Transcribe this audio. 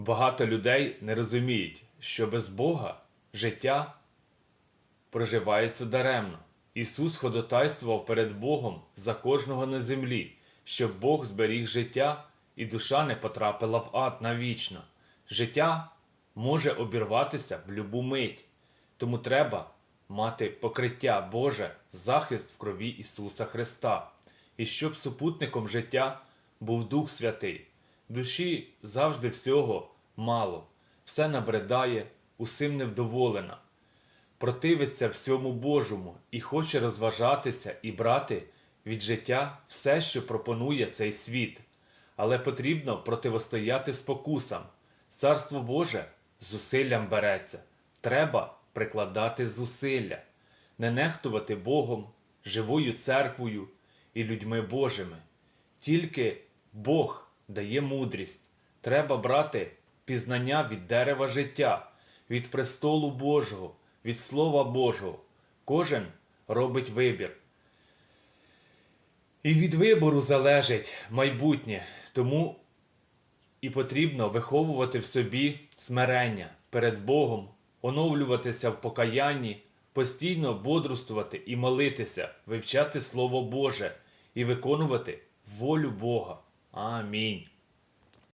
Багато людей не розуміють, що без Бога життя проживається даремно. Ісус ходотайствував перед Богом за кожного на землі, щоб Бог зберіг життя і душа не потрапила в ад навічно. Життя може обірватися в любу мить, тому треба мати покриття Боже, захист в крові Ісуса Христа, і щоб супутником життя був Дух Святий. Душі завжди всього мало, все набридає, усім невдоволена противиться всьому Божому і хоче розважатися і брати від життя все, що пропонує цей світ. Але потрібно противостояти спокусам. Царство Боже зусиллям береться. Треба прикладати зусилля, не нехтувати Богом, живою церквою і людьми Божими. Тільки Бог дає мудрість. Треба брати пізнання від дерева життя, від престолу Божого, від Слова Божого. Кожен робить вибір. І від вибору залежить майбутнє, тому і потрібно виховувати в собі смирення перед Богом, оновлюватися в покаянні, постійно бодрствувати і молитися, вивчати Слово Боже і виконувати волю Бога. Амінь.